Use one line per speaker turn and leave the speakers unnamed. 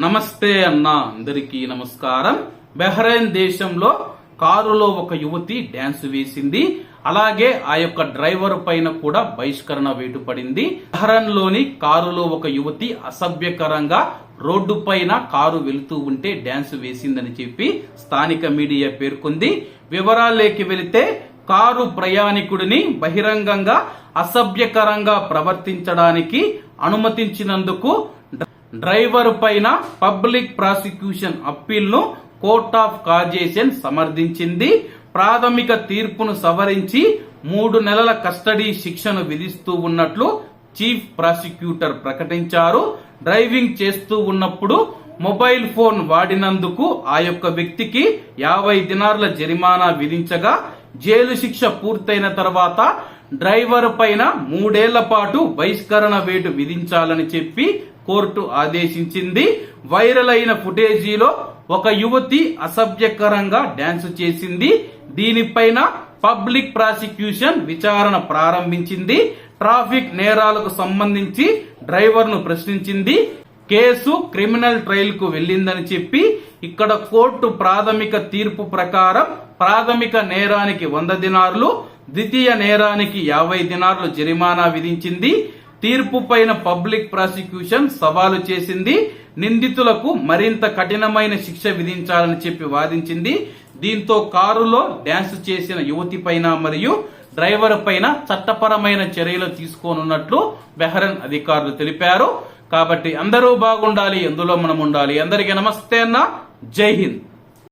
నమస్తే అన్న అందరికీ నమస్కారం. బెహ్రెయిన్ దేశంలో కారులో ఒక యువతి డ్యాన్స్ వేసింది. అలాగే ఆ యొక్క డ్రైవర్ పైన కూడా బహిష్కరణ వేటుపడింది పడింది. లోని కారులో ఒక యువతి అసభ్యకరంగా రోడ్డు పైన కారు వెళుతూ ఉంటే డ్యాన్స్ వేసిందని చెప్పి స్థానిక మీడియా పేర్కొంది. వివరాల్లోకి వెళితే కారు ప్రయాణికుడిని బహిరంగంగా అసభ్యకరంగా ప్రవర్తించడానికి అనుమతించినందుకు డ్రైవర్ పైన పబ్లిక్ ప్రాసిక్యూషన్ అప్పీల్ను కోర్ట్ ఆఫ్ కాజేషన్ సమర్థించింది. ప్రాథమిక తీర్పును సవరించి మూడు నెలల కస్టడీ శిక్షను విధిస్తూ ఉన్నట్లు చీఫ్ ప్రాసిక్యూటర్ ప్రకటించారు. డ్రైవింగ్ చేస్తూ ఉన్నప్పుడు మొబైల్ ఫోన్ వాడినందుకు ఆ యొక్క వ్యక్తికి యాభై దినార్ల జరిమానా విధించగా జైలు శిక్ష పూర్తయిన తర్వాత డ్రైవర్ పైన మూడేళ్ళ పాటు బహిష్కరణ వేటు విధించాలని చెప్పి కోర్టు ఆదేశించింది. వైరల్ అయిన ఫుటేజీలో ఒక యువతి అసభ్యకరంగా డ్యాన్స్ చేసింది. దీనిపైన పబ్లిక్ ప్రాసిక్యూషన్ విచారణ ప్రారంభించింది. ట్రాఫిక్ నేరాలకు సంబంధించి డ్రైవర్ను ప్రశ్నించింది. కేసు క్రిమినల్ ట్రయల్కు వెళ్ళిందని చెప్పి ఇక్కడ కోర్టు ప్రాథమిక తీర్పు ప్రకారం ప్రాథమిక నేరానికి వంద దినార్లు ద్వితీయ నేరానికి యాభై దినార్లు జరిమానా విధించింది. తీర్పు పైన పబ్లిక్ ప్రాసిక్యూషన్ సవాలు చేసింది. నిందితులకు మరింత కఠినమైన శిక్ష విధించాలని చెప్పి వాదించింది. దీంతో కారులో డ్యాన్స్ చేసిన యువతి పైన మరియు డ్రైవర్ పైన చట్టపరమైన చర్యలు తీసుకోనున్నట్లు బెహరన్ అధికారులు తెలిపారు. కాబట్టి అందరూ బాగుండాలి ఎందులో మనం ఉండాలి. అందరికీ నమస్తే అన్న. జై హింద్.